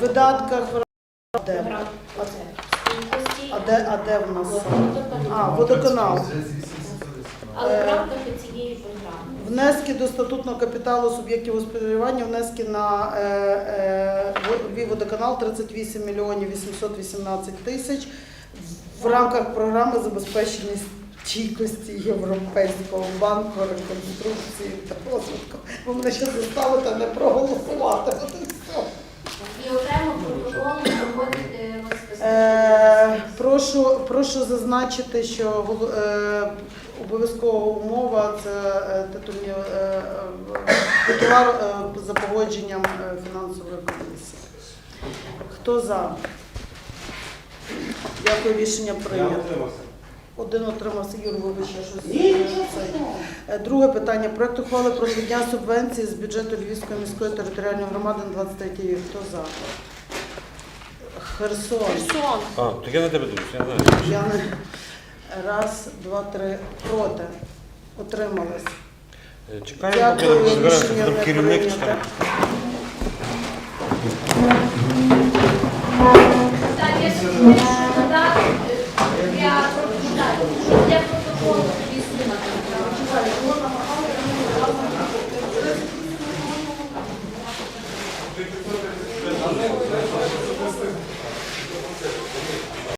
видатках де? Програм. А де, а де в нас? Водоканал. А, водоканал. Але Е, в рамках цієї програми. Внески до статутного капіталу суб'єктів господарювання, внески на е, е, водоканал 38 мільйонів 818 тисяч в рамках програми забезпечення стійкості Європейського банку реконструкції та розвитку. Ви мене ще заставите не проголосувати. Прошу, прошу зазначити, що е, обов'язкова умова це е, титульні е, е, товар е, за погодженням е, фінансової комісії. Хто за? Дякую, рішення прийнято. Один отримався Юр, вибачте, щось. Е, Друге питання. Проект ухвали про надання субвенції з бюджету Львівської міської територіальної громади на 23 рік. Хто за? Херсон. Херсон. А, то я на тебе думаю, я знаю. Я не... Раз, два, три. Проти. Утрималась. Е, чекаємо, поки Дякую, розберемося, рішення там керівник. чи там. Так, я.